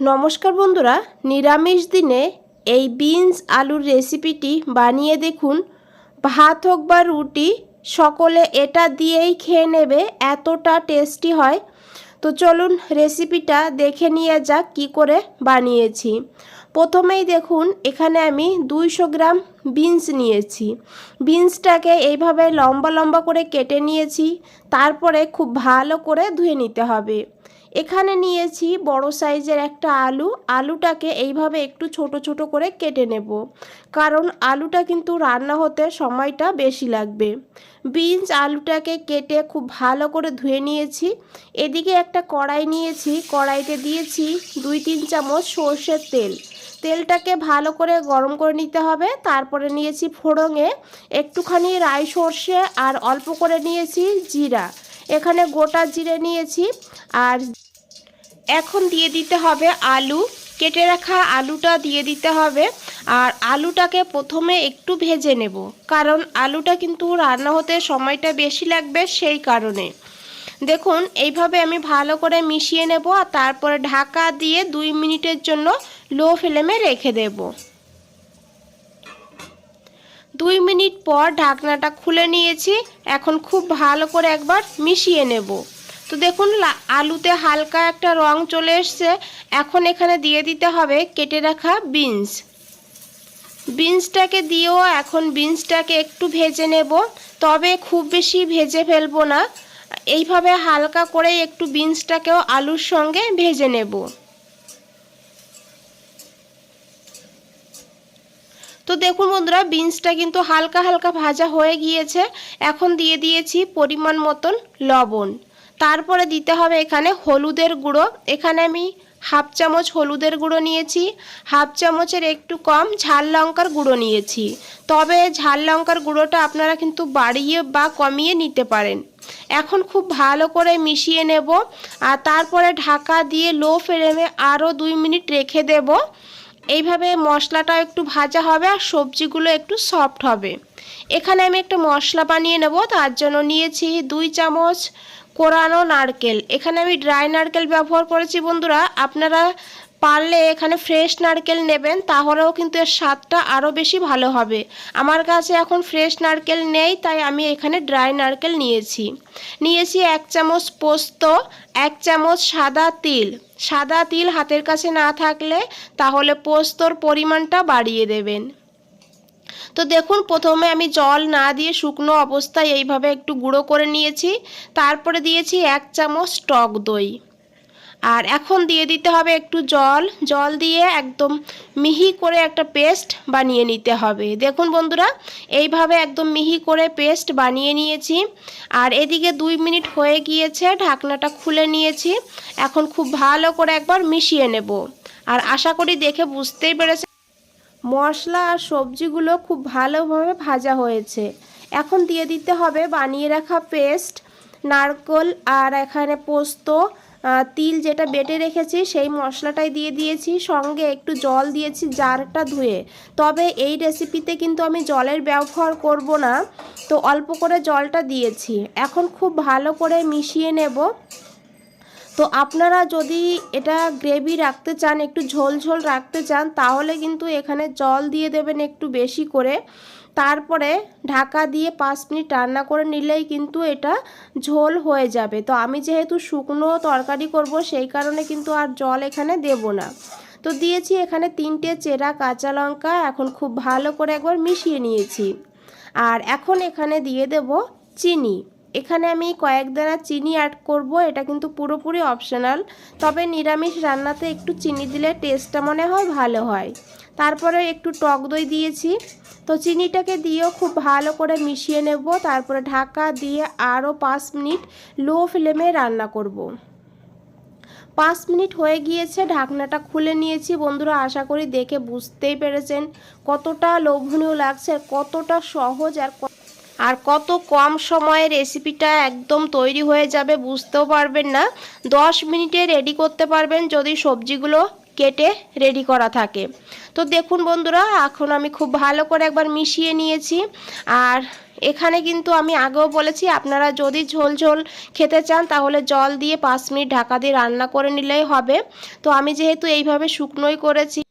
নমস্কার বন্ধুরা, নিরামিষ দিনে এই বিনস আলুর রেসিপিটি বানিয়ে দেখুন। ভাত হোক বা রুটি, সকলে এটা দিয়েই খেয়ে নেবে, এতটা টেস্টি হয়। তো চলুন রেসিপিটা দেখে নিয়ে যাক কি করে বানিয়েছি। প্রথমেই দেখুন, এখানে আমি দুইশো গ্রাম বিনস নিয়েছি। বিনসটাকে এইভাবে লম্বা লম্বা করে কেটে নিয়েছি, তারপরে খুব ভালো করে ধুয়ে নিতে হবে। এখানে নিয়েছি বড় সাইজের একটা আলু। আলুটাকে এইভাবে একটু ছোট ছোট করে কেটে নেব। কারণ আলুটা কিন্তু রান্না হতে সময়টা বেশি লাগবে। বিনস আলুটাকে কেটে খুব ভালো করে ধুয়ে নিয়েছি। এদিকে একটা কড়াই নিয়েছি। কড়াইতে দিয়েছি দুই, তিন চামচ সর্ষের তেল। তেলটাকে ভালো করে গরম করে নিতে হবে। তারপরে নিয়েছি ফোড়ঙে একটুখানি রাই সর্ষে আর অল্প করে নিয়েছি জিরা। এখানে গোটা জিরে নিয়েছি আর এখন দিয়ে দিতে হবে আলু। কেটে রাখা আলুটা দিয়ে দিতে হবে। আর আলুটাকে প্রথমে একটু ভেজে নেব। কারণ আলুটা কিন্তু রান্না হতে সময়টা বেশি লাগবে সেই কারণে। দেখুন, এইভাবে আমি ভালো করে মিশিয়ে নেব আর তারপরে ঢাকা দিয়ে দুই মিনিটের জন্য লো ফ্লেমে রেখে দেব। দুই মিনিট পর ঢাকনাটা খুলে নিয়েছি। এখন খুব ভালো করে একবার মিশিয়ে নেব। তো দেখুন আলুতে হালকা একটা রং চলে এসছে। এখন এখানে দিয়ে দিতে হবে কেটে রাখা বিনস। বিনসটাকে দিয়েও এখন বিনসটাকে একটু ভেজে নেব। তবে খুব বেশি ভেজে ফেলব না। এইভাবে হালকা করে একটু বিনসটাকেও আলুর সঙ্গে ভেজে নেব। তো দেখুন বন্ধুরা, বিনসটা কিন্তু হালকা হালকা ভাজা হয়ে গিয়েছে। এখন দিয়ে দিয়েছি পরিমাণ মতন লবণ। তারপরে দিতে হবে এখানে হলুদের গুঁড়ো। এখানে আমি হাফ চামচ হলুদের গুঁড়ো নিয়েছি। হাফ চামচের একটু কম ঝাল লঙ্কার গুঁড়ো নিয়েছি। তবে ঝাল লঙ্কার গুঁড়োটা আপনারা কিন্তু বাড়িয়ে বা কমিয়ে নিতে পারেন। এখন খুব ভালো করে মিশিয়ে নেব। আর তারপরে ঢাকা দিয়ে লো ফ্লেমে আরও দুই মিনিট রেখে দেব। এইভাবে মশলাটা একটু ভাজা হবে আর সবজিগুলো একটু সফট হবে। এখানে আমি একটা মশলা বানিয়ে নেব। তার জন্য নিয়েছি দুই চামচ কোরানো নারকেল। এখানে আমি ড্রাই নারকেল ব্যবহার করেছি, বন্ধুরা। আপনারা পারলে এখানে ফ্রেশ নারকেল নেবেন, তাহলেও কিন্তু এর স্বাদটা আরও বেশি ভালো হবে। আমার কাছে এখন ফ্রেশ নারকেল নেই, তাই আমি এখানে ড্রাই নারকেল নিয়েছি। নিয়েছি এক চামচ পোস্ত, এক চামচ সাদা তিল। সাদা তিল হাতের কাছে না থাকলে তাহলে পোস্তর পরিমাণটা বাড়িয়ে দেবেন। তো দেখুন, প্রথমে আমি জল না দিয়ে শুকনো অবস্থায় এইভাবে একটু গুঁড়ো করে নিয়েছি। তারপরে দিয়েছি এক চামচ টক দই। আর এখন দিয়ে দিতে হবে একটু জল। জল দিয়ে একদম মিহি করে একটা পেস্ট বানিয়ে নিতে হবে। দেখুন বন্ধুরা, এইভাবে একদম মিহি করে পেস্ট বানিয়ে নিয়েছি। আর এদিকে দুই মিনিট হয়ে গিয়েছে, ঢাকনাটা খুলে নিয়েছি। এখন খুব ভালো করে একবার মিশিয়ে নেব। আর আশা করি দেখে বুঝতেই পেরেছে মশলা আর সবজিগুলো খুব ভালোভাবে ভাজা হয়েছে। এখন দিয়ে দিতে হবে বানিয়ে রাখা পেস্ট, নারকল আর এখানে পোস্ত তিল যেটা বেটে রেখেছি সেই মশলাটাই দিয়ে দিয়েছি। সঙ্গে একটু জল দিয়েছি জারটা ধুয়ে। তবে এই রেসিপিতে কিন্তু আমি জলের ব্যবহার করব না। তো অল্প করে জলটা দিয়েছি। এখন খুব ভালো করে মিশিয়ে নেব। তো আপনারা যদি এটা গ্রেভি রাখতে চান, একটু ঝোল ঝোল রাখতে চান, তাহলে কিন্তু এখানে জল দিয়ে দেবেন একটু বেশি করে। তারপরে ঢাকা দিয়ে পাঁচ মিনিট রান্না করে নিলেই কিন্তু এটা ঝোল হয়ে যাবে। তো আমি যেহেতু শুকনো তরকারি করব, সেই কারণে কিন্তু আর জল এখানে দেব না। তো দিয়েছি এখানে তিনটে চেরা কাঁচা লঙ্কা, এখন খুব ভালো করে একবার মিশিয়ে নিয়েছি। আর এখন এখানে দিয়ে দেব চিনি। এখানে আমি কয়েক দানা চিনি অ্যাড করব, এটা কিন্তু পুরোপুরি অপশনাল তবে নিরামিষ রান্নাতে একটু চিনি দিলে টেস্টটা মনে হয় ভালো হয়। তারপরে একটু টক দই দিয়েছি। তো চিনিটাকে দিয়েও খুব ভালো করে মিশিয়ে নেব। তারপরে ঢাকা দিয়ে আরও পাঁচ মিনিট লো ফ্লেমে রান্না করব। পাঁচ মিনিট হয়ে গিয়েছে, ঢাকনাটা খুলে নিয়েছি। বন্ধুরা, আশা করি দেখে বুঝতেই পেরেছেন কতটা লোভনীয় লাগছে কতটা সহজ আর আর কত কম সময়ে রেসিপিটা একদম তৈরি হয়ে যাবে বুঝতেও পারবেন না। দশ মিনিটে রেডি করতে পারবেন যদি সবজিগুলো কেটে রেডি করা থাকে। তো দেখুন বন্ধুরা, এখন আমি খুব ভালো করে একবার মিশিয়ে নিয়েছি। আর এখানে কিন্তু আমি আগেও বলেছি, আপনারা যদি ঝোল ঝোল খেতে চান তাহলে জল দিয়ে পাঁচ মিনিট ঢাকা দিয়ে রান্না করে নিলেই হবে। তো আমি যেহেতু এইভাবে শুকনোই করেছি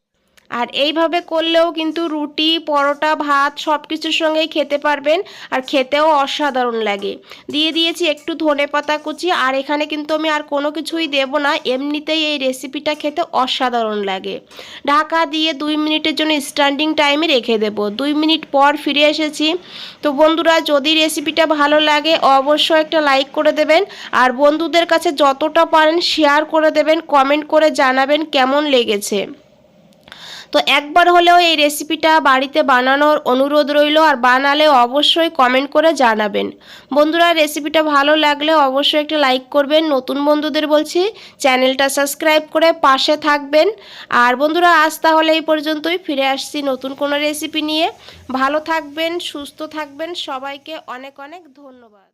আর এইভাবে করলেও কিন্তু রুটি, পরোটা, ভাত সব কিছুর সঙ্গেই খেতে পারবেন আর খেতেও অসাধারণ লাগে। দিয়ে দিয়েছি একটু ধনে পাতা কুচি আর এখানে কিন্তু আমি আর কোনো কিছুই দেব না, এমনিতেই এই রেসিপিটা খেতে অসাধারণ লাগে। ঢাকা দিয়ে দুই মিনিটের জন্য স্ট্যান্ডিং টাইমে রেখে দেব। দুই মিনিট পর ফিরে এসেছি। তো বন্ধুরা, যদি রেসিপিটা ভালো লাগে, অবশ্যই একটা লাইক করে দেবেন আর বন্ধুদের কাছে যতটা পারেন শেয়ার করে দেবেন কমেন্ট করে জানাবেন কেমন লেগেছে। তো একবার হলেও এই রেসিপিটা বাড়িতে বানানোর অনুরোধ রইল আর বানালে অবশ্যই কমেন্ট করে জানাবেন। বন্ধুরা, রেসিপিটা ভালো লাগলে অবশ্যই একটা লাইক করবেন। নতুন বন্ধুদের বলছি, চ্যানেলটা সাবস্ক্রাইব করে পাশে থাকবেন। আর বন্ধুরা, আজ তাহলে এই পর্যন্তই। ফিরে আসছি নতুন কোনো রেসিপি নিয়ে। ভালো থাকবেন, সুস্থ থাকবেন। সবাইকে অনেক অনেক ধন্যবাদ।